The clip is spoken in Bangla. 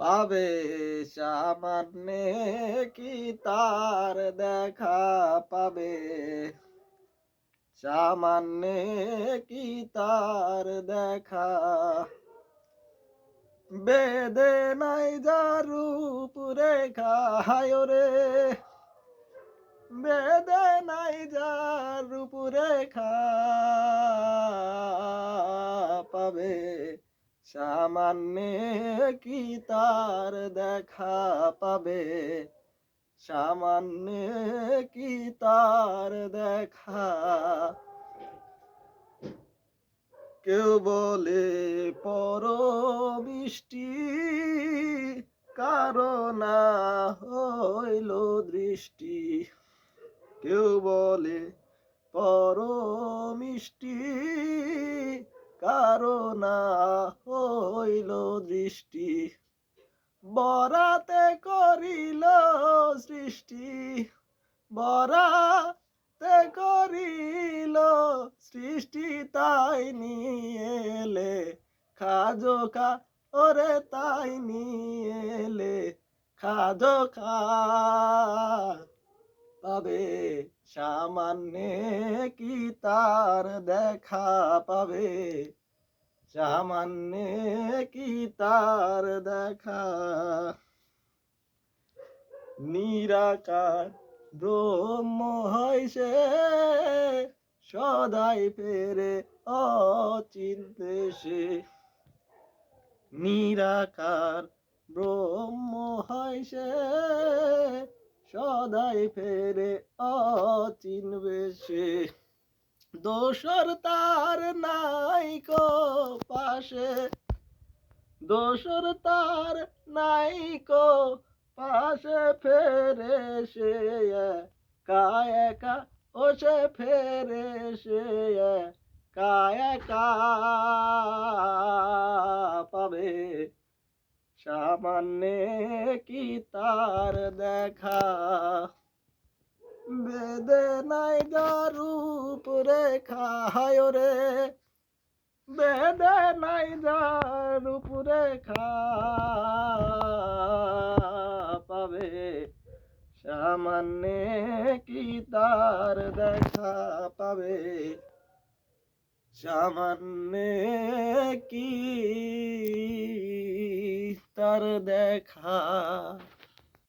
পাবে সামান্য কি তার দেখা পাবে? সামান্য কি তার দেখা বেদে নাই যারূপ রেখা রে বেদে নাই যারূপ রেখা পাবে সামান্য কি তার দেখা পাবে? সামান্য কি তার দেখা কেউ বলে, পর বৃষ্টি কারণা হইল দৃষ্টি। কেউ বলে, পর মিষ্টি কারণা হইল দৃষ্টি। বরাতে করিল সৃষ্টি। বরাতে করিল সৃষ্টি তাই নিয়ে এলে। খাজো খা, ওরে তাই নিয়ে এলে। খাজো খা পাবে সামান্য কি তার দেখা পাবে? সামান্য কি তার দেখা? নিরাকার ব্রহ্ম হয় সে, সদাই ফেরে অচিন্তে সে। নিরাকার ব্রহ্ম হয় সে, সদাই ফেরে অচিনবে সে। দোসর তার নাই কো পাশে। দোসর তার নাই কো পাশে ফেরে সে কায়কা ও সে ফেরে সে কায়কা পাবে। সামান্য কি তার দেখা? বেদে নাই রূপ রেখা হায় রে বেদে নাই রূপ রেখা পাবে সামান্য কি তার দেখা, পাবে সামান্য কি তার দেখা।